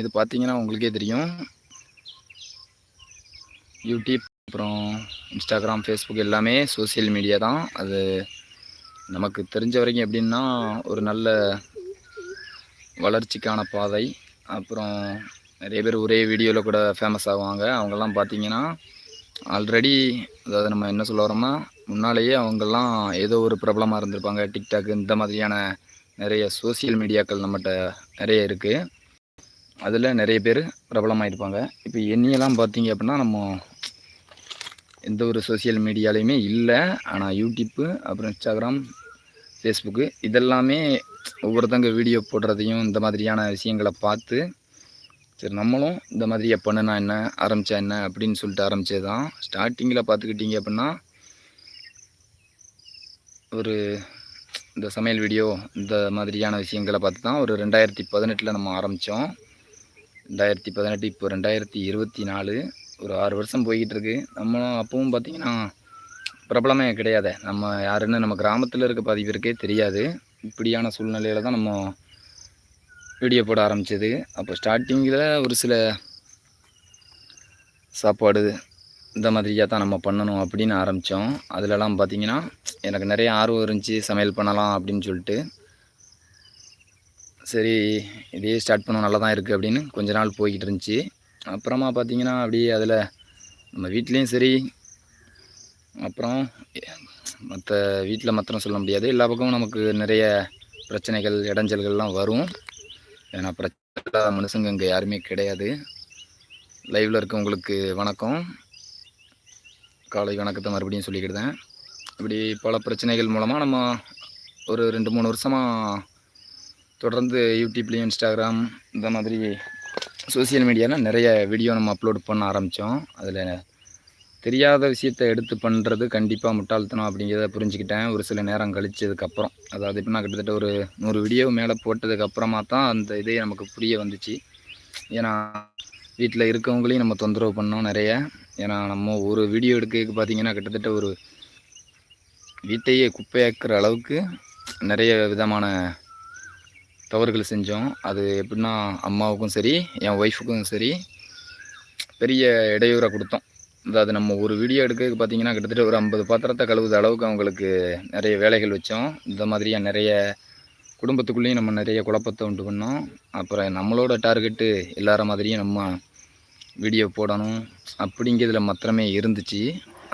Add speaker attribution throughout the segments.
Speaker 1: இது பார்த்தீங்கன்னா உங்களுக்கே தெரியும். யூடியூப் அப்புறம் இன்ஸ்டாகிராம் ஃபேஸ்புக் எல்லாமே சோஷியல் மீடியா தான். அது நமக்கு தெரிஞ்ச வரைக்கும் எப்படின்னா ஒரு நல்ல வளர்ச்சிக்கான பாதை. அப்புறம் நிறைய பேர் ஒரே வீடியோவில் கூட ஃபேமஸ் ஆகுவாங்க அவங்கெல்லாம் பார்த்தீங்கன்னா ஆல்ரெடி அதாவது நம்ம என்ன சொல்ல வரோம்னா முன்னாலேயே அவங்கெல்லாம் ஏதோ ஒரு பிரபலமாக இருந்திருப்பாங்க. டிக்டாக் இந்த மாதிரியான நிறைய சோஷியல் மீடியாக்கள் நம்மகிட்ட நிறைய இருக்குது அதில் நிறைய பேர் பிரபலமாயிருப்பாங்க. இப்போ என்னையெல்லாம் பார்த்தீங்க அப்படின்னா நம்ம எந்த ஒரு சோஷியல் மீடியாலையுமே இல்லை. ஆனால் யூடியூப்பு அப்புறம் இன்ஸ்டாகிராம் ஃபேஸ்புக்கு இதெல்லாமே ஒவ்வொருத்தங்க வீடியோ போடுறதையும் இந்த மாதிரியான விஷயங்களை பார்த்து சரி நம்மளும் இந்த மாதிரியே பண்ணுனா என்ன ஆரம்பித்தா என்ன அப்படின்னு சொல்லிட்டு ஆரம்பித்தது தான் ஸ்டார்டிங்கில் பார்த்துக்கிட்டிங்க அப்படின்னா ஒரு இந்த சமையல் வீடியோ இந்த மாதிரியான விஷயங்களை பார்த்து தான் ஒரு ரெண்டாயிரத்தி பதினெட்டில் நம்ம ஆரம்பித்தோம் ரெண்டாயிரத்தி பதினெட்டு இப்போ ரெண்டாயிரத்தி இருபத்தி நாலு ஒரு ஆறு வருஷம் போய்கிட்டு இருக்கு நம்மளும் அப்பவும் பார்த்தீங்கன்னா பிரபலமே கிடையாது. நம்ம யாருன்னு நம்ம கிராமத்தில் இருக்க பாதி பேருக்கே தெரியாது. இப்படியான சூழ்நிலையில் தான் நம்ம வீடியோ போட ஆரம்பிச்சது. அப்போ ஸ்டார்டிங்கில் ஒரு சில சாப்பாடு இந்த மாதிரியாக தான் நம்ம பண்ணணும் அப்படின்னு ஆரம்பித்தோம் அதிலலாம் பார்த்திங்கன்னா எனக்கு நிறைய ஆர்வம் இருந்துச்சு சமையல் பண்ணலாம் அப்படின்னு சொல்லிட்டு. சரி இதே ஸ்டார்ட் பண்ண நல்லா தான் இருக்குது அப்படின்னு கொஞ்ச நாள் போய்கிட்டு இருந்துச்சு. அப்புறமா பார்த்தீங்கன்னா அப்படியே அதில் நம்ம வீட்லேயும் சரி அப்புறம் மற்ற வீட்டில் மாத்திரம் சொல்ல முடியாது. எல்லா பக்கமும் நமக்கு நிறைய பிரச்சனைகள் இடைஞ்சல்கள்லாம் வரும். ஏன்னா பிரச்சனை இல்லாத மனுஷங்க இங்கே யாருமே கிடையாது. லைவில் இருக்கவங்களுக்கு வணக்கம். காலை வணக்கத்தை மறுபடியும் சொல்லிக்கிட்டேன் இப்படி பல பிரச்சனைகள் மூலமாக நம்ம ஒரு ரெண்டு மூணு வருஷமாக தொடர்ந்து யூடியூப்லேயும் இன்ஸ்டாகிராம் இந்த மாதிரி சோஷியல் மீடியாவில் நிறைய வீடியோ நம்ம அப்லோட் பண்ண ஆரம்பித்தோம் அதில் தெரியாத விஷயத்தை எடுத்து பண்ணுறது கண்டிப்பாக முட்டாள்தனம் அப்படிங்கிறத புரிஞ்சுக்கிட்டேன். ஒரு சில நேரம் கழிச்சதுக்கப்புறம் அதாவது இப்போ நான் கிட்டத்தட்ட ஒரு நூறு வீடியோ மேலே போட்டதுக்கப்புறமா தான் அந்த இதே நமக்கு புரிய வந்துச்சு. ஏன்னா வீட்டில் இருக்கவங்களையும் நம்ம தொந்தரவு பண்ணோம் நிறைய. ஏன்னா நம்ம ஒரு வீடியோ எடுக்க பார்த்தீங்கன்னா கிட்டத்தட்ட ஒரு வீட்டையே குப்பையாக்குற அளவுக்கு நிறைய விதமான தவறுகள் செஞ்சோம். அது எப்படின்னா அம்மாவுக்கும் சரி என் ஒய்ஃபுக்கும் சரி பெரிய இடையூறை கொடுத்தோம். அதாவது நம்ம ஒரு வீடியோ எடுக்கிறதுக்கு பார்த்தீங்கன்னா கிட்டத்தட்ட ஒரு ஐம்பது பாத்திரத்தை கழுவுத அளவுக்கு அவங்களுக்கு நிறைய வேலைகள் வச்சோம். இந்த மாதிரியாக நிறைய குடும்பத்துக்குள்ளேயும் நம்ம நிறைய குழப்பத்தை உண்டு பண்ணோம். அப்புறம் நம்மளோட டார்கெட்டு எல்லார மாதிரியும் நம்ம வீடியோ போடணும் அப்படிங்கிறதுல மாத்திரமே இருந்துச்சு.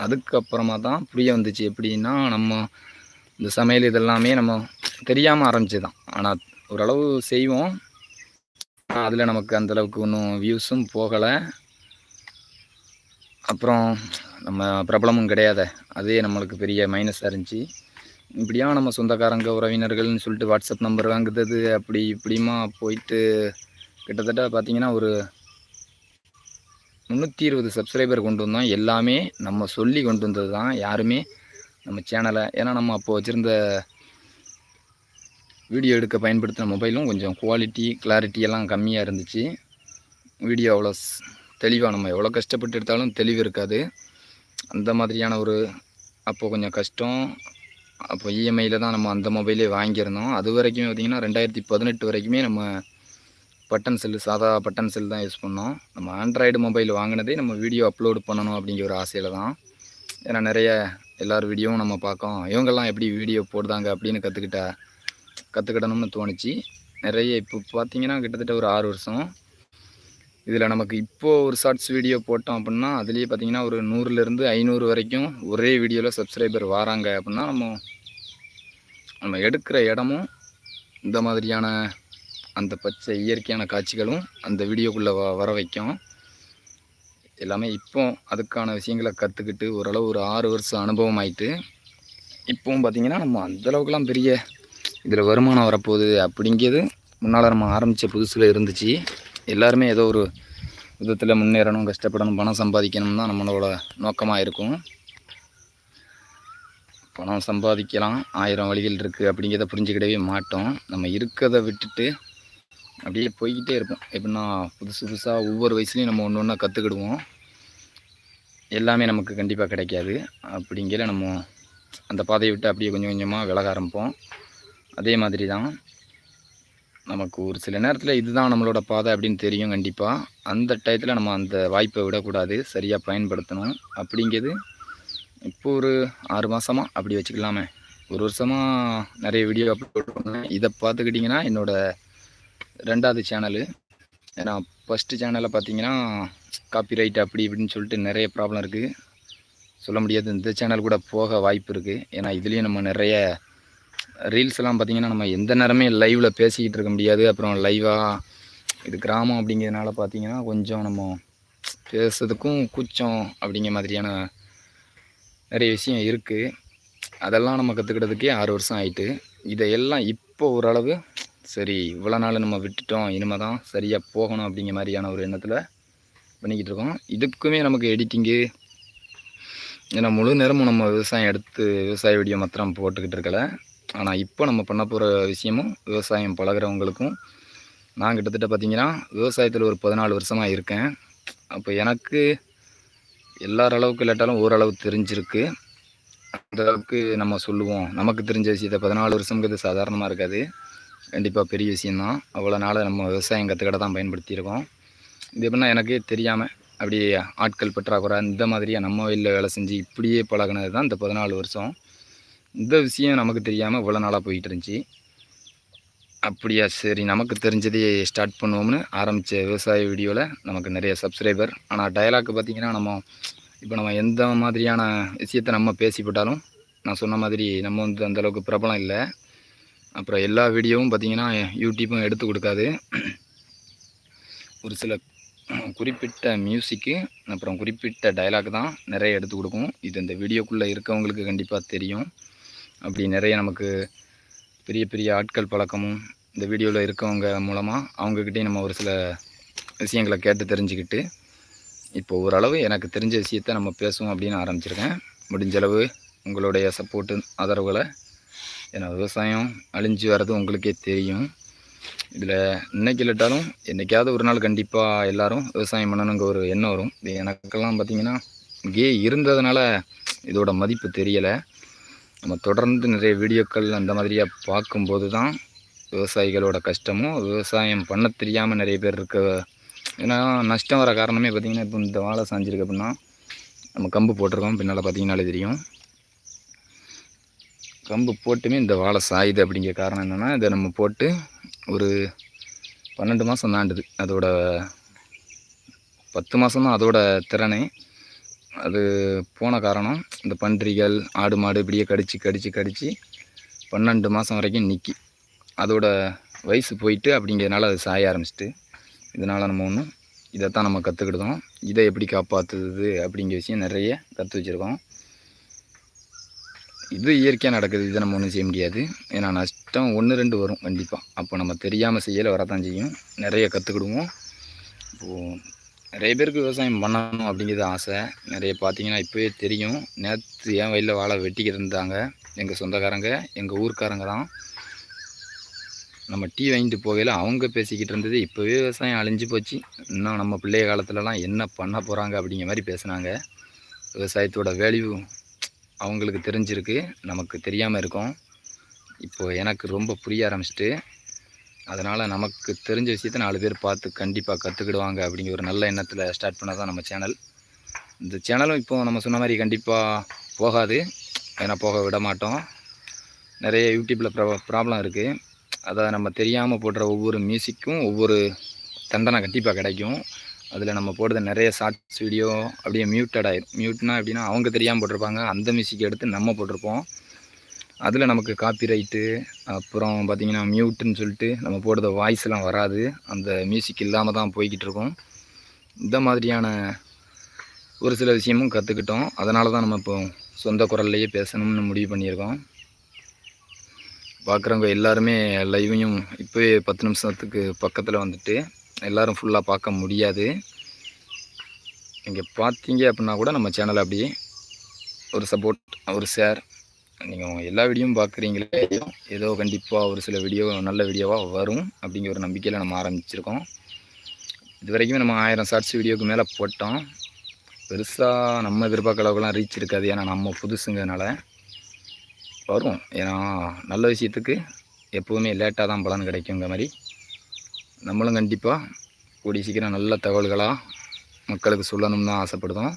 Speaker 1: அதுக்கப்புறமா தான் புரிய வந்துச்சு. எப்படின்னா நம்ம இந்த சமையல் இதெல்லாமே நம்ம தெரியாமல் ஆரம்பிச்சு தான் ஆனால் ஓரளவு செய்வோம். அதில் நமக்கு அந்தளவுக்கு ஒன்றும் வியூஸும் போகலை. அப்புறம் நம்ம பிரபலமும் கிடையாது அதே நம்மளுக்கு பெரிய மைனஸாக இருந்துச்சு. இப்படியா நம்ம சொந்தக்காரங்க உறவினர்கள்னு சொல்லிட்டு வாட்ஸ்அப் நம்பர் வாங்குறது அப்படி இப்படிமா போயிட்டு கிட்டத்தட்ட பார்த்தீங்கன்னா ஒரு முந்நூற்றி இருபது சப்ஸ்கிரைபர் கொண்டு வந்தோம். எல்லாமே நம்ம சொல்லி கொண்டு வந்தது தான் யாருமே நம்ம சேனலை ஏன்னா நம்ம அப்போது வச்சுருந்த வீடியோ எடுக்க பயன்படுத்தின மொபைலும் கொஞ்சம் குவாலிட்டி கிளாரிட்டி எல்லாம் கம்மியாக இருந்துச்சு. வீடியோ அவ்வளோ தெளிவாக நம்ம எவ்வளோ கஷ்டப்பட்டு எடுத்தாலும் தெளிவு இருக்காது. அந்த மாதிரியான ஒரு அப்போது கொஞ்சம் கஷ்டம். அப்போ இஎம்ஐயில் தான் நம்ம அந்த மொபைலே வாங்கியிருந்தோம். அது வரைக்கும் பார்த்திங்கன்னா ரெண்டாயிரத்தி பதினெட்டு வரைக்குமே நம்ம பட்டன் செல்லு சாதா பட்டன் செல் தான் யூஸ் பண்ணோம். நம்ம ஆண்ட்ராய்டு மொபைல் வாங்கினதே நம்ம வீடியோ அப்லோடு பண்ணணும் அப்படிங்கிற ஒரு ஆசையில் தான். ஏன்னா நிறைய எல்லார் வீடியோவும் நம்ம பார்க்கோம். இவங்கெல்லாம் எப்படி வீடியோ போடுதாங்க அப்படின்னு கற்றுக்கிட்ட கற்றுக்கிடணும்னு தோணுச்சு. நிறைய இப்போ பார்த்தீங்கன்னா கிட்டத்தட்ட ஒரு ஆறு வருஷம். இதில் நமக்கு இப்போது ஒரு ஷார்ட்ஸ் வீடியோ போட்டோம் அப்படின்னா அதுலேயே பார்த்தீங்கன்னா ஒரு நூறுலேருந்து ஐநூறு வரைக்கும் ஒரே வீடியோவில் சப்ஸ்கிரைபர் வராங்க அப்படின்னா நம்ம நம்ம எடுக்கிற இடமும் இந்த மாதிரியான அந்த பச்சை இயற்கையான காட்சிகளும் அந்த வீடியோக்குள்ளே வ வர வைக்கும். எல்லாமே இப்போ அதுக்கான விஷயங்களை கற்றுக்கிட்டு ஓரளவு ஒரு ஆறு வருஷம் அனுபவம் ஆயிட்டு இப்போவும் பார்த்திங்கன்னா நம்ம அந்தளவுக்குலாம் பெரிய இதில் வருமானம் வரப்போகுது அப்படிங்கிறது முன்னால் நம்ம ஆரம்பித்த புதுசில் இருந்துச்சு. எல்லாருமே ஏதோ ஒரு விதத்தில் முன்னேறணும் கஷ்டப்படணும் பணம் சம்பாதிக்கணும் தான் நம்மளோட நோக்கமாக இருக்கும். பணம் சம்பாதிக்கலாம் ஆயிரம் வழிகள் இருக்குது அப்படிங்கிறத புரிஞ்சுக்கிடவே மாட்டோம். நம்ம இருக்கிறத விட்டுட்டு அப்படியே போய்கிட்டே இருப்போம். எப்படின்னா புதுசு புதுசாக ஒவ்வொரு வயசுலையும் நம்ம ஒன்று ஒன்றா கற்றுக்கிடுவோம் எல்லாமே நமக்கு கண்டிப்பாக கிடைக்காது. அப்படிங்கிற நம்ம அந்த பாதையை விட்டு அப்படியே கொஞ்சம் கொஞ்சமாக விலக ஆரம்பிப்போம். அதே மாதிரி தான் நமக்கு ஒரு சில நேரத்தில் இதுதான் நம்மளோட பாதை அப்படின்னு தெரியும் கண்டிப்பாக அந்த டயத்தில் நம்ம அந்த வாய்ப்பை விடக்கூடாது சரியாக பயன்படுத்தணும். அப்படிங்கிறது இப்போ ஒரு ஆறு மாதமாக அப்படி வச்சுக்கலாமே. ஒரு வருஷமாக நிறைய வீடியோ அப்லோட் பண்ணுவேன் இதை பார்த்துக்கிட்டிங்கன்னா என்னோடய ரெண்டாவது சேனலு ஏன்னா ஃபஸ்ட்டு சேனலில் பார்த்தீங்கன்னா காப்பிரைட் அப்படி இப்படின்னு சொல்லிட்டு நிறைய ப்ராப்ளம் இருக்குது சொல்ல முடியாது. இந்த சேனல் கூட போக வாய்ப்பு இருக்குது ஏன்னா இதுலேயும் நம்ம நிறைய ரீல்ஸ் எல்லாம் பார்த்தீங்கன்னா நம்ம எந்த நேரமே லைவில் பேசிக்கிட்டு இருக்க முடியாது. அப்புறம் லைவாக இது கிராமம் அப்படிங்கிறதுனால பார்த்தீங்கன்னா கொஞ்சம் நம்ம பேசுறதுக்கும் கூச்சம் அப்படிங்கிற மாதிரியான நிறைய விஷயம் இருக்குது அதெல்லாம் நம்ம கற்றுக்கிட்டதுக்கே ஆறு வருஷம் ஆயிட்டு இதையெல்லாம் இப்போ ஓரளவு சரி இவ்வளோ நாள் நம்ம விட்டுட்டோம் இனிமே தான் சரியாக போகணும் அப்படிங்கிற மாதிரியான ஒரு எண்ணத்தில் பண்ணிக்கிட்டு இருக்கோம். இதுக்குமே நமக்கு எடிட்டிங்கு ஏன்னா முழு நேரமும் நம்ம விவசாயம் எடுத்து விவசாய வீடியோ மாத்திரம் போட்டுக்கிட்டு இருக்கல. ஆனால் இப்போ நம்ம பண்ண போகிற விஷயமும் விவசாயம் பழகுறவங்களுக்கும் நான் கிட்டத்தட்ட பார்த்தீங்கன்னா விவசாயத்தில் ஒரு பதினாலு வருஷமாக இருக்கேன். அப்போ எனக்கு எல்லார் அளவுக்கு இல்லாட்டாலும் ஓரளவு தெரிஞ்சிருக்கு. அந்த அளவுக்கு நம்ம சொல்லுவோம். நமக்கு தெரிஞ்ச விஷயத்தை பதினாலு வருஷங்கிறது சாதாரணமாக இருக்காது. கண்டிப்பாக பெரிய விஷயந்தான் அவ்வளோ நாள் நம்ம விவசாயம் கற்றுக்கிட்ட தான் பயன்படுத்தியிருக்கோம். இது எப்படின்னா எனக்கே தெரியாமல் அப்படியே ஆட்கள் பற்றாக்குறை இந்த மாதிரியாக நம்ம வயலில் வேலை செஞ்சு இப்படியே பழகினது தான் இந்த பதினாலு வருஷம். இந்த விஷயம் நமக்கு தெரியாமல் இவ்வளோ நாளாக போயிட்டு இருந்துச்சு. அப்படியா சரி நமக்கு தெரிஞ்சதையே ஸ்டார்ட் பண்ணுவோம்னு ஆரம்பித்த விவசாய வீடியோவில் நமக்கு நிறைய சப்ஸ்கிரைபர் ஆனால் டயலாக் பார்த்திங்கன்னா நம்ம இப்போ நம்ம எந்த மாதிரியான விஷயத்தை நம்ம பேசிப்பட்டாலும் நான் சொன்ன மாதிரி நம்ம வந்து அந்தளவுக்கு பிரபலம் இல்லை. அப்புறம் எல்லா வீடியோவும் பார்த்திங்கன்னா யூடியூப்பும் எடுத்து கொடுக்காது. ஒரு சில குறிப்பிட்ட மியூசிக்கு அப்புறம் குறிப்பிட்ட டயலாக் தான் நிறைய எடுத்து கொடுக்கும். இது இந்த வீடியோக்குள்ளே இருக்கவங்களுக்கு கண்டிப்பாக தெரியும். அப்படி நிறைய நமக்கு பெரிய பெரிய ஆட்கள் பழக்கமும் இந்த வீடியோவில் இருக்கவங்க மூலமாக அவங்கக்கிட்டேயும் நம்ம ஒரு சில விஷயங்களை கேட்டு தெரிஞ்சுக்கிட்டு இப்போ ஓரளவு எனக்கு தெரிஞ்ச விஷயத்த நம்ம பேசுவோம் அப்படின்னு ஆரம்பிச்சிருக்கேன். முடிஞ்சளவு உங்களுடைய சப்போர்ட்டு ஆதரவுகளை ஏன்னா விவசாயம் அழிஞ்சு வர்றது உங்களுக்கே தெரியும். இதில் இன்னைக்கு இல்லாட்டாலும் என்றைக்காவது ஒரு நாள் கண்டிப்பாக எல்லோரும் விவசாயம் பண்ணணுங்கிற ஒரு எண்ணம் வரும். இது எனக்கெல்லாம் பார்த்திங்கன்னா இங்கேயே இருந்ததுனால இதோட மதிப்பு தெரியலை. நம்ம தொடர்ந்து நிறைய வீடியோக்கள் அந்த மாதிரியாக பார்க்கும்போது தான் விவசாயிகளோட கஷ்டமும் விவசாயம் பண்ண தெரியாமல் நிறைய பேர் இருக்க ஏன்னா நஷ்டம் வர காரணமே பார்த்திங்கன்னா இப்போ இந்த வாழை சாஞ்சிருக்கு அப்படின்னா நம்ம கம்பு போட்டிருக்கோம். பின்னால் பார்த்திங்கனாலே தெரியும். கம்பு போட்டுமே இந்த வாழை சாயுது அப்படிங்கிற காரணம் என்னென்னா இதை நம்ம போட்டு ஒரு பன்னெண்டு மாதம் தாண்டுது. அதோட பத்து மாதம் தான் அதோட திறனே. அது போன காரணம். இந்த பன்றிகள் ஆடு மாடு இப்படியே கடித்து கடித்து கடித்து பன்னெண்டு மாதம் வரைக்கும் நிற்கி அதோட வயசு போயிட்டு அப்படிங்கிறதுனால அது சாய ஆரம்பிச்சிட்டு இதனால் நம்ம ஒன்றும் இதைத்தான் நம்ம கற்றுக்கிட்டோம் இதை எப்படி காப்பாற்றுது அப்படிங்கிற விஷயம் நிறைய கற்று வச்சுருக்கோம். இது இயற்கையாக நடக்குது இதை நம்ம ஒன்றும் செய்ய முடியாது. ஏன்னா நஷ்டம் ஒன்று ரெண்டு வரும் கண்டிப்பாக அப்போ நம்ம தெரியாமல் செய்யலை வரத்தான் செய்யும். நிறைய கற்றுக்கிடுவோம் இப்போது நிறைய பேருக்கு விவசாயம் பண்ணணும் அப்படிங்கிறது ஆசை. நிறைய பார்த்தீங்கன்னா இப்போயே தெரியும். நேற்று என் வயலில் வாழை வெட்டிக்கிட்டு இருந்தாங்க. எங்கள் சொந்தக்காரங்க எங்கள் ஊர்க்காரங்க தான். நம்ம டீ வாங்கிட்டு போகையில் அவங்க பேசிக்கிட்டு இருந்தது. இப்போவே விவசாயம் அழிஞ்சு போச்சு. இன்னும் நம்ம பிள்ளைய காலத்துலலாம் என்ன பண்ண போகிறாங்க அப்படிங்கிற மாதிரி பேசுனாங்க. விவசாயத்தோட வேல்யூ அவங்களுக்கு தெரிஞ்சிருக்கு. நமக்கு தெரியாமல் இருக்கும். இப்போது எனக்கு ரொம்ப புரிய ஆரம்பிச்சிட்டு அதனால் நமக்கு தெரிஞ்ச விஷயத்த நாலு பேர் பார்த்து கண்டிப்பாக கற்றுக்கிடுவாங்க அப்படிங்கிற ஒரு நல்ல எண்ணத்தில் ஸ்டார்ட் பண்ணால் தான் நம்ம சேனல் இந்த சேனலும் இப்போ நம்ம சொன்ன மாதிரி கண்டிப்பாக போகாது. ஏன்னா போக விட மாட்டோம். நிறைய யூடியூப்பில் ப்ரா ப்ராப்ளம் இருக்குது அதை நம்ம தெரியாமல் போடுற ஒவ்வொரு மியூசிக்கும் ஒவ்வொரு தண்டனை கண்டிப்பாக கிடைக்கும். அதில் நம்ம போடுற நிறைய ஷார்ட்ஸ் வீடியோ அப்படியே மியூட்டட் ஆயிரும் மியூட்னா எப்படின்னா அவங்க தெரியாமல் போட்டிருப்பாங்க. அந்த மியூசிக் எடுத்து நம்ம போட்டிருப்போம். அதில் நமக்கு காப்பி ரைட்டு அப்புறம் பார்த்திங்கன்னா மியூட்டுன்னு சொல்லிட்டு நம்ம போடுற வாய்ஸ்லாம் வராது. அந்த மியூசிக் இல்லாமல் தான் போய்கிட்டு இருக்கோம். இந்த மாதிரியான ஒரு சில விஷயமும் கற்றுக்கிட்டோம் அதனால தான் நம்ம இப்போ சொந்த குரல்லையே பேசணும்னு முடிவு பண்ணியிருக்கோம். பார்க்குறவங்க எல்லாருமே லைவையும் இப்போவே பத்து நிமிஷத்துக்கு பக்கத்தில் வந்துட்டு எல்லோரும் ஃபுல்லாக பார்க்க முடியாது. நீங்கள் பார்த்தீங்க அப்படின்னா கூட நம்ம சேனலை அப்படியே ஒரு சப்போர்ட் ஒரு ஷேர் நீங்கள் எல்லா வீடியோவும் பார்க்குறீங்களே ஏதோ கண்டிப்பாக ஒரு சில வீடியோ நல்ல வீடியோவாக வரும் அப்படிங்கிற ஒரு நம்பிக்கையில் நம்ம ஆரம்பிச்சிருக்கோம். இது வரைக்கும் நம்ம ஆயிரம் ஷார்ட்ஸ் வீடியோக்கு மேலே போட்டோம். பெருசாக நம்ம எதிர்பார்க்க அளவுக்குலாம் ரீச் இருக்காது. ஏன்னா நம்ம புதுசுங்கிறதுனால வரும். ஏன்னா நல்ல விஷயத்துக்கு எப்போவுமே லேட்டாக தான் பலன் கிடைக்குங்கிற மாதிரி நம்மளும் கண்டிப்பாக கூடிய சீக்கிரம் நல்ல தகவல்களாக மக்களுக்கு சொல்லணும்னு தான் ஆசைப்படுதோம்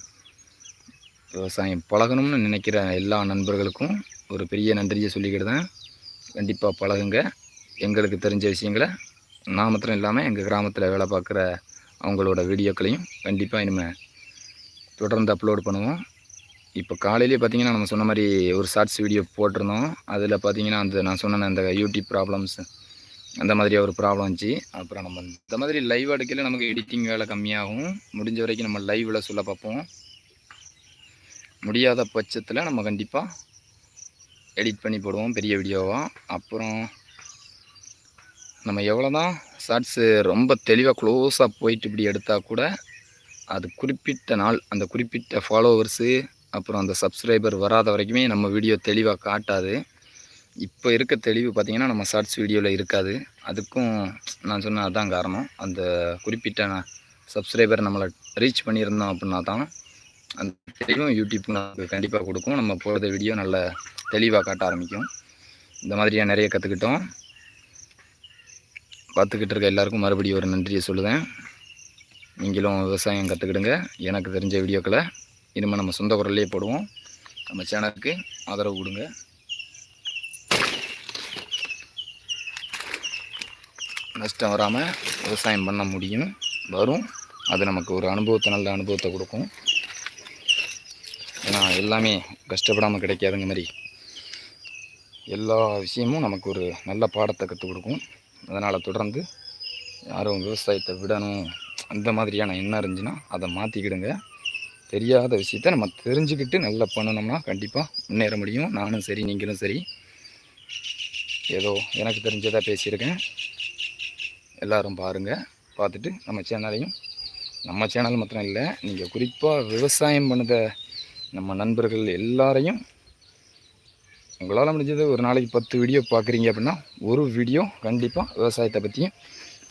Speaker 1: விவசாயம் பழகணும்னு நினைக்கிற எல்லா நண்பர்களுக்கும் ஒரு பெரிய நன்றியை சொல்லிக்கிடுதேன் கண்டிப்பாக பழகுங்க. எங்களுக்கு தெரிஞ்ச விஷயங்களை நான் மாத்திரம் இல்லாமல் எங்கள் கிராமத்தில் வேலை பார்க்குற அவங்களோட வீடியோக்களையும் கண்டிப்பாக இனிமேல் தொடர்ந்து அப்லோட் பண்ணுவோம். இப்போ காலையிலேயே பார்த்தீங்கன்னா நம்ம சொன்ன மாதிரி ஒரு ஷார்ட்ஸ் வீடியோ போட்டிருந்தோம். அதில் பார்த்தீங்கன்னா அந்த நான் சொன்ன அந்த யூடியூப் ப்ராப்ளம்ஸ் அந்த மாதிரி ஒரு ப்ராப்ளம் இருந்துச்சு. அப்புறம் நம்ம இந்த மாதிரி லைவ் எடுக்கல நமக்கு எடிட்டிங் வேலை கம்மியாகும். முடிஞ்ச வரைக்கும் நம்ம லைவில் சொல்ல பார்ப்போம். முடியாத பட்சத்தில் நம்ம கண்டிப்பாக எடிட் பண்ணி போடுவோம் பெரிய வீடியோவாக அப்புறம் நம்ம எவ்வளோ தான் ஷார்ட்ஸு ரொம்ப தெளிவாக க்ளோஸாக போயிட்டு இப்படி எடுத்தால் கூட அது குறிப்பிட்ட நாள் அந்த குறிப்பிட்ட ஃபாலோவர்ஸு அப்புறம் அந்த சப்ஸ்கிரைபர் வராத வரைக்குமே நம்ம வீடியோ தெளிவாக காட்டாது. இப்போ இருக்க தெளிவு பார்த்திங்கன்னா நம்ம ஷார்ட்ஸ் வீடியோவில் இருக்காது. அதுக்கும் நான் சொன்ன அதுதான் காரணம். அந்த குறிப்பிட்ட சப்ஸ்கிரைபர் நம்மளை ரீச் பண்ணியிருந்தோம் அப்படின்னா தான் அந்த தெளிவும் யூடியூப் நமக்கு கண்டிப்பாக கொடுக்கும். நம்ம போடுற வீடியோ நல்ல தெளிவாக காட்ட ஆரம்பிக்கும். இந்த மாதிரியாக நிறைய கற்றுக்கிட்டோம் பார்த்துக்கிட்டு இருக்க எல்லாருக்கும் மறுபடியும் ஒரு நன்றியை சொல்லுவேன். நீங்களும் விவசாயம் கற்றுக்கிடுங்க எனக்கு தெரிஞ்ச வீடியோக்களை இனிமேல் நம்ம சொந்த குரல்லையே போடுவோம். நம்ம சேனலுக்கு ஆதரவு கொடுங்க. நஷ்டம் வராமல் விவசாயம் பண்ண முடியும். வரும். அது நமக்கு ஒரு அனுபவத்தை நல்ல அனுபவத்தை கொடுக்கும். ஏன்னா எல்லாமே கஷ்டப்படாமல் கிடைக்காதுங்க மாதிரி எல்லா விஷயமும் நமக்கு ஒரு நல்ல பாடத்தை கற்றுக் கொடுக்கும். அதனால் தொடர்ந்து யாரும் விவசாயத்தை விடணும் அந்த மாதிரியான எண்ணம் இருந்துச்சுன்னா அதை மாற்றிக்கிடுங்க தெரியாத விஷயத்த நம்ம தெரிஞ்சுக்கிட்டு நல்லா பண்ணணும்னா கண்டிப்பாக முன்னேற முடியும். நானும் சரி நீங்களும் சரி. ஏதோ எனக்கு தெரிஞ்சதாக பேசியிருக்கேன். எல்லோரும் பாருங்கள் பார்த்துட்டு நம்ம சேனலையும் நம்ம சேனல் மாத்திரம் இல்லை நீங்கள் குறிப்பாக விவசாயம் பண்ணத நம்ம நண்பர்கள் எல்லாரையும் உங்களால் முடிஞ்சது ஒரு நாளைக்கு பத்து வீடியோ பார்க்குறீங்க அப்படின்னா ஒரு வீடியோ கண்டிப்பாக விவசாயத்தை பற்றியும்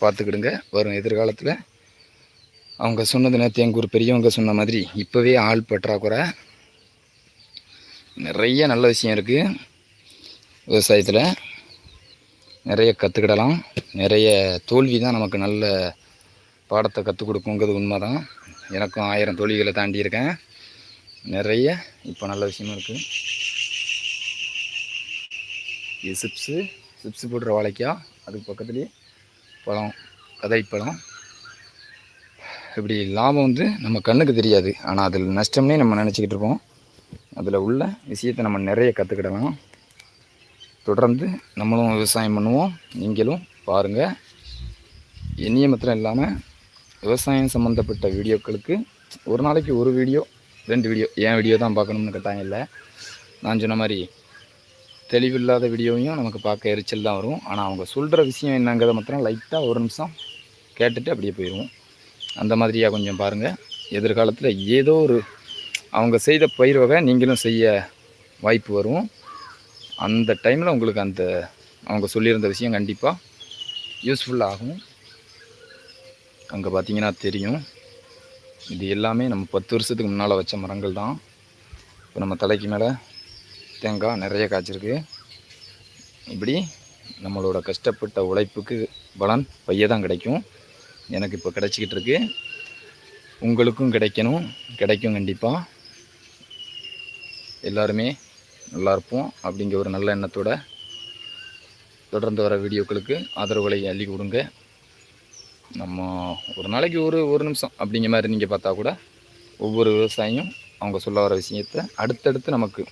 Speaker 1: பார்த்துக்கிடுங்க. வரும் எதிர்காலத்தில் அவங்க சொன்னது நேற்று எங்கள் ஒரு பெரியவங்க சொன்ன மாதிரி இப்போவே ஆள் பற்றாக்குறை. நிறைய நல்ல விஷயம் இருக்குது விவசாயத்தில். நிறைய கற்றுக்கிடலாம் நிறைய தோல்வி தான் நமக்கு நல்ல பாடத்தை கற்றுக் கொடுக்குங்கிறது உண்மை தான் எனக்கும் ஆயிரம் தோல்விகளை தாண்டி இருக்கேன். நிறைய இப்போ நல்ல விஷயமும் இருக்குது இது சிப்ஸு சிப்ஸு போடுற வாழைக்காய் அதுக்கு பக்கத்துலேயே பழம் கதைப்பழம் இப்படி லாபம் வந்து நம்ம கண்ணுக்கு தெரியாது. ஆனால் அதில் நஷ்டம்னே நம்ம நினச்சிக்கிட்டு இருப்போம். அதில் உள்ள விஷயத்தை நம்ம நிறைய கற்றுக்கிடலாம் தொடர்ந்து நம்மளும் விவசாயம் பண்ணுவோம். நீங்களும் பாருங்கள் என்னைய மாத்திரம் இல்லாமல் விவசாயம் சம்மந்தப்பட்ட வீடியோக்களுக்கு ஒரு நாளைக்கு ஒரு வீடியோ ரெண்டு வீடியோ என் வீடியோ தான் பார்க்கணும்னு கட்டாயம் இல்லை. நான் சொன்ன மாதிரி தெளிவில்லாத வீடியோவையும் நமக்கு பார்க்க எரிச்சல் தான் வரும். ஆனால் அவங்க சொல்கிற விஷயம் என்னங்கிறத மாத்திரம் லைட்டாக ஒரு நிமிஷம் கேட்டுட்டு அப்படியே போயிடுவோம். அந்த மாதிரியாக கொஞ்சம் பாருங்கள் எதிர்காலத்தில் ஏதோ ஒரு அவங்க செய்த பயிர் வகை நீங்களும் செய்ய வாய்ப்பு வரும். அந்த டைமில் உங்களுக்கு அந்த அவங்க சொல்லியிருந்த விஷயம் கண்டிப்பாக யூஸ்ஃபுல்லாகும் அங்கே பார்த்தீங்கன்னா தெரியும். இது எல்லாமே நம்ம பத்து வருஷத்துக்கு முன்னால் வச்ச மரங்கள் தான். இப்போ நம்ம தலைக்கு மேலே தேங்காய் நிறைய காய்ச்சிருக்கு. இப்படி நம்மளோட கஷ்டப்பட்ட உழைப்புக்கு பலன் பைய தான் கிடைக்கும். எனக்கு இப்போ கிடச்சிக்கிட்டு இருக்கு. உங்களுக்கும் கிடைக்கணும். கிடைக்கும் கண்டிப்பாக எல்லாருமே நல்லா இருப்போம் அப்படிங்கிற ஒரு நல்ல எண்ணத்தோட தொடர்ந்து வர வீடியோக்களுக்கு ஆதரவுகளை அள்ளி கொடுங்க. நம்ம ஒரு நாளைக்கு ஒரு ஒரு நிமிஷம் அப்படிங்கிற மாதிரி நீங்கள் பார்த்தா கூட ஒவ்வொரு விவசாயியும் அவங்க சொல்ல வர விஷயத்த அடுத்தடுத்து நமக்கு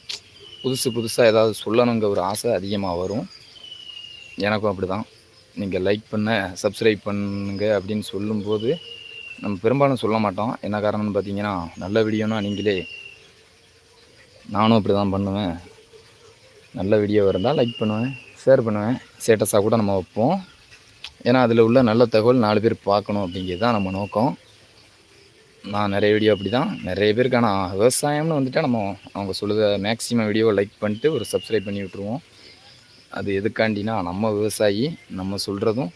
Speaker 1: புதுசு புதுசாக ஏதாவது சொல்லணுங்கிற ஒரு ஆசை அதிகமாக வரும். எனக்கும் அப்படி தான் நீங்கள் லைக் பண்ண சப்ஸ்கிரைப் பண்ணுங்க அப்படின்னு சொல்லும்போது நம்ம பெரும்பாலும் சொல்ல மாட்டோம். என்ன காரணம்னு பார்த்தீங்கன்னா நல்ல வீடியோனா நீங்களே நானும் அப்படி தான் பண்ணுவேன். நல்ல வீடியோ இருந்தால் லைக் பண்ணுவேன் ஷேர் பண்ணுவேன். ஸ்டேட்டஸாக கூட நம்ம வைப்போம். ஏன்னா அதில் உள்ள நல்ல தகவல் நாலு பேர் பார்க்கணும் அப்படிங்கிறது தான் நம்ம நோக்கம். நான் நிறைய வீடியோ அப்படி தான் நிறைய பேருக்கு ஆனால் விவசாயம்னு வந்துட்டால் நம்ம அவங்க சொல்லுத மேக்ஸிமம் வீடியோவை லைக் பண்ணிட்டு ஒரு சப்ஸ்கிரைப் பண்ணி விட்ருவோம் அது எதுக்காண்டினா நம்ம விவசாயி நம்ம சொல்கிறதும்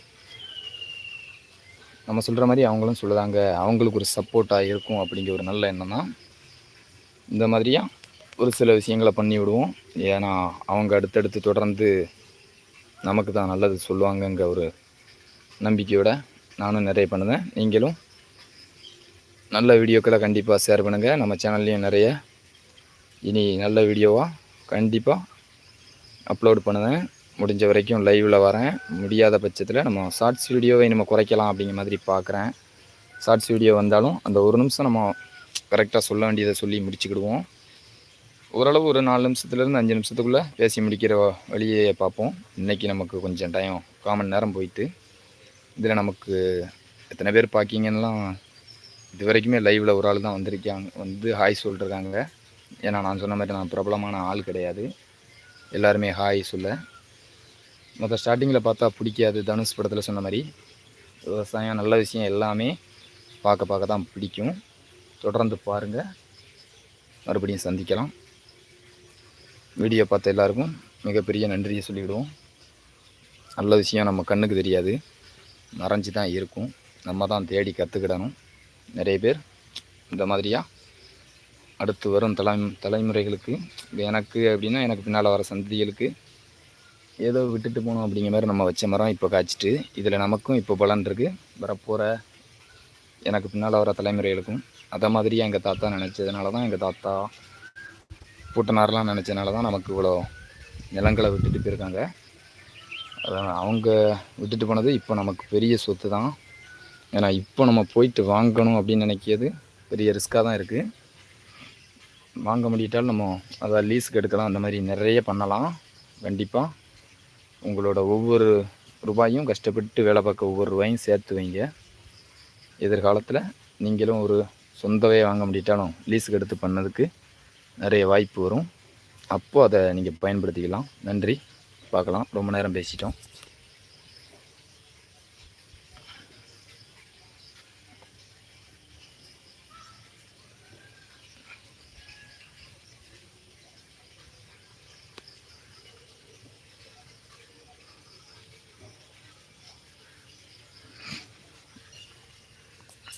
Speaker 1: நம்ம சொல்கிற மாதிரி அவங்களும் சொல்லுதாங்க அவங்களுக்கு ஒரு சப்போர்ட்டாக இருக்கும் அப்படிங்கிற ஒரு நல்ல எண்ணம் தான். இந்த மாதிரியாக ஒரு சில விஷயங்களை பண்ணி விடுவோம். ஏன்னா அவங்க அடுத்தடுத்து தொடர்ந்து நமக்கு தான் நல்லது சொல்லுவாங்கங்கிற ஒரு நம்பிக்கையோட நானும் நிறைய பண்ணுவேன். நீங்களும் நல்ல வீடியோக்களை கண்டிப்பாக ஷேர் பண்ணுங்கள் நம்ம சேனல்லையும் நிறைய இனி நல்ல வீடியோவாக கண்டிப்பாக அப்லோட் பண்ணுவேன். முடிஞ்ச வரைக்கும் லைவில் வரேன். முடியாத பட்சத்தில் நம்ம ஷார்ட்ஸ் வீடியோவை நம்ம குறைக்கலாம் அப்படிங்கிற மாதிரி பார்க்குறேன். ஷார்ட்ஸ் வீடியோ வந்தாலும் அந்த ஒரு நிமிஷம் நம்ம கரெக்டாக சொல்ல வேண்டியதை சொல்லி முடிச்சுக்கிடுவோம். ஓரளவு ஒரு நாலு நிமிஷத்துலேருந்து அஞ்சு நிமிஷத்துக்குள்ளே பேசி முடிக்கிற வழியை பார்ப்போம். இன்றைக்கி நமக்கு கொஞ்சம் டைம் காமன் நேரம் போயிட்டு இதில் நமக்கு எத்தனை பேர் பார்க்கிங்கன்னெலாம் இது வரைக்குமே லைவில் ஒரு ஆள் தான் வந்திருக்காங்க வந்து ஹாய் சொல்லிருக்காங்க. ஏன்னா நான் சொன்ன மாதிரி நான் பிரபலமான ஆள் கிடையாது. எல்லாருமே ஹாய் சொல்ல. மொத்த ஸ்டார்டிங்கில் பார்த்தா பிடிக்காது தனுஷ் படத்தில் சொன்ன மாதிரி. விவசாயம் நல்ல விஷயம் எல்லாமே பார்க்க பார்க்க தான் பிடிக்கும். தொடர்ந்து பாருங்கள் மறுபடியும் சந்திக்கலாம். வீடியோ பார்த்த எல்லாருக்கும் மிகப்பெரிய நன்றியை சொல்லிவிடுவோம். நல்ல விஷயம் நம்ம கண்ணுக்கு தெரியாது. மறைஞ்சு தான் இருக்கும். நம்ம தான் தேடி கற்றுக்கிடணும் நிறைய பேர் இந்த மாதிரியாக அடுத்து வரும் தலை தலைமுறைகளுக்கு. இப்போ எனக்கு அப்படின்னா எனக்கு பின்னால் வர சந்ததிகளுக்கு ஏதோ விட்டுட்டு போகணும் அப்படிங்கிற மாதிரி நம்ம வச்ச மரம் இப்போ காய்ச்சிட்டு இதில் நமக்கும் இப்போ பலன் இருக்குது வரப்போகிற எனக்கு பின்னால் வர தலைமுறைகளுக்கும் அதை மாதிரியே எங்கள் தாத்தா நினச்சதுனால தான் எங்கள் தாத்தா பூட்டனாரெலாம் நினச்சதுனால தான் நமக்கு இவ்வளோ நிலங்களை விட்டுட்டு போயிருக்காங்க. அதான் அவங்க விட்டுட்டு போனது இப்போ நமக்கு பெரிய சொத்து தான். ஏன்னா இப்போ நம்ம போயிட்டு வாங்கணும் அப்படின்னு நினைக்கிறது பெரிய ரிஸ்க்காக தான் இருக்குது வாங்க முடியிட்டாலும் நம்ம அதை லீஸுக்கு எடுக்கலாம் அந்த மாதிரி நிறைய பண்ணலாம். கண்டிப்பாக உங்களோட ஒவ்வொரு ரூபாயும் கஷ்டப்பட்டு வேலை பார்க்க ஒவ்வொரு ரூபாயும் சேர்த்து வைங்க. எதிர்காலத்தில் நீங்களும் ஒரு சொந்தவே வாங்க முடியிட்டாலும் லீஸுக்கு எடுத்து பண்ணதுக்கு நிறைய வாய்ப்பு வரும். அப்போது அதை நீங்கள் பயன்படுத்திக்கலாம். நன்றி. பார்க்கலாம். ரொம்ப நேரம் பேசிட்டோம்.